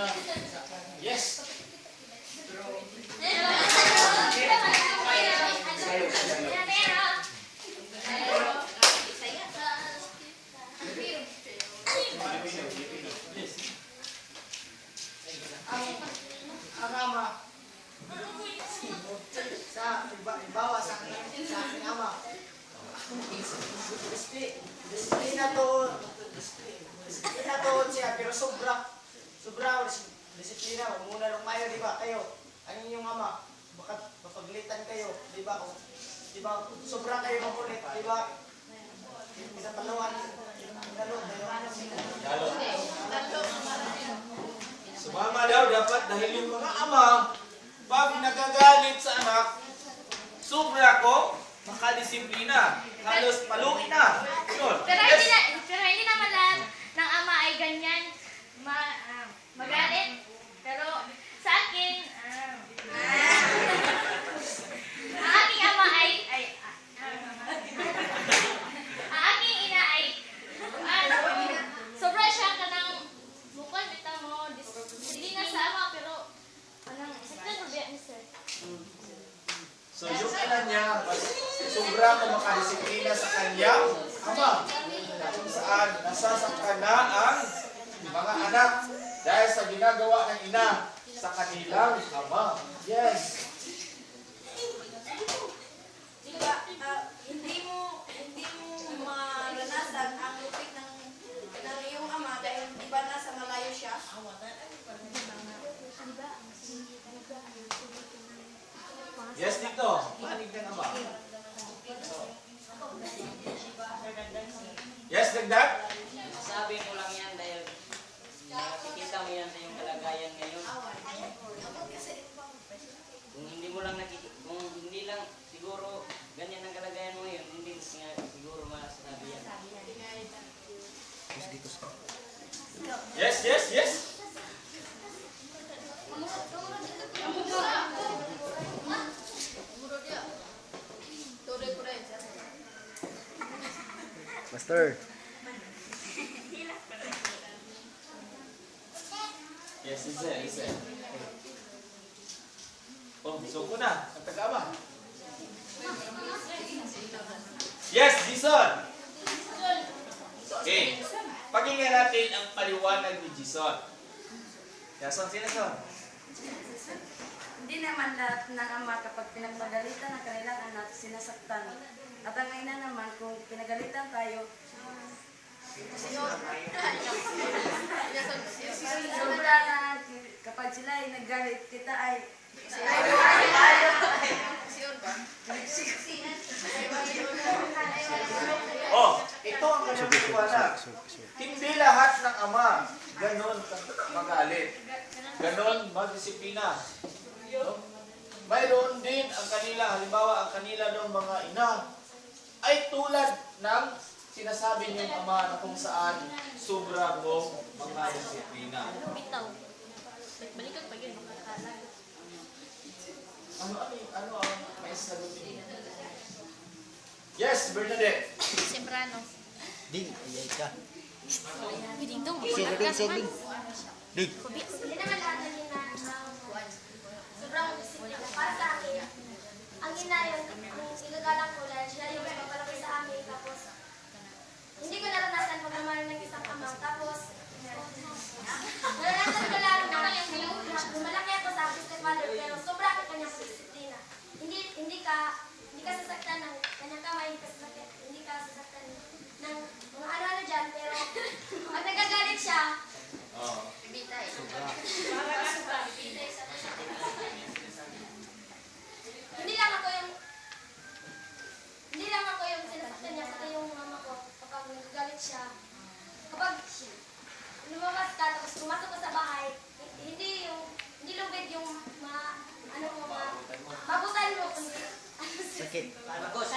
Yes! Sa aking ama. Disiplina disiplina to, to siya, pero sobra dis- disiplina. Muna nung mayo, di ba? Kayo, ang inyong ama, baka mapaglitan kayo, di ba? O, Di ba? Sobra kayo makulit, di ba? Pinapaluan, pinalo kayo. Sumama daw dapat dahil yung mga ama, pag nagagalit sa anak, sobra ko, makadisiplina. Halos paluin na. Yun. Pero hindi, Yes. na, pero hindi naman lahat ng ama ay ganyan ma, ah, magalit. Pero sa akin, ah, ang aking ama ay, ay ah, ah, ang aking ina ay, ano, sobra siya ka ng bukod, bitaw mo, dis- hindi na sa ama, pero, anong, saktan mo biya, mister? So yung ina niya, mas sobra ko makadisiplina sa kanyang ama. Kung saan nasasaktan na ang mga anak dahil sa ginagawa ng ina sa kanilang ama. Yes. Di ba, ah, hindi mo hindi mo maranasan ang lupit ng ng iyong ama dahil di ba nasa malayo siya? Yes, dito. Panig ng ama. Yes, dagdag? Sabi ko lang yan dahil nakikita mo yan sa iyong kalagayan ngayon. Kung hindi mo lang nakikita, kung hindi lang siguro ganyan ang kalagayan mo ngayon, hindi nga siguro masasabi yan. Yes, yes, yes. Master. Yes, is it, is it. Oh, so ko na. Ang taga-ama. Yes, Jason. Natin ang paliwanag ni Jason. Jason, sino son? Hindi naman lahat ng ama kapag pinagpagalitan ng kanilang anak, sinasaktan. At ang ina naman, kung pinagalitan tayo, sobra na kapag sila ay naggalit, kita ay Oh, ito ang kanyang paliwanag. Hindi lahat ng ama ganon magalit. Ganon magdisiplina. No? Mayroon din ang kanila, halimbawa ang kanila ng mga ina ay tulad ng sinasabi niyong ama na kung saan sobra mo mga disiplina. Balikan pa yun, makakala. Ano, ano, ano ang may sagutin? Yes, Bernadette. Sembrano. Ding, ayay ka. Pwedeng dong, Sige, ding, sige, ding. Ding. Naman sobrang. Para sa akin, ang ina yun, ang igagalang ko lang, siya yung papalaki sa amin. Tapos, hindi ko naranasan pagmamahal ng isang ama. Tapos, naranasan ko lang na lumalaki ako sa aking stepmother, pero sobra ko kanyang disiplina. Hindi, hindi ka, hindi ka sasaktan ng kanyang kamay, hindi ka sasaktan, hindi ka sasaktan ng mga ano-ano dyan, pero pag nagagalit siya, Oh. sakit. Bakos.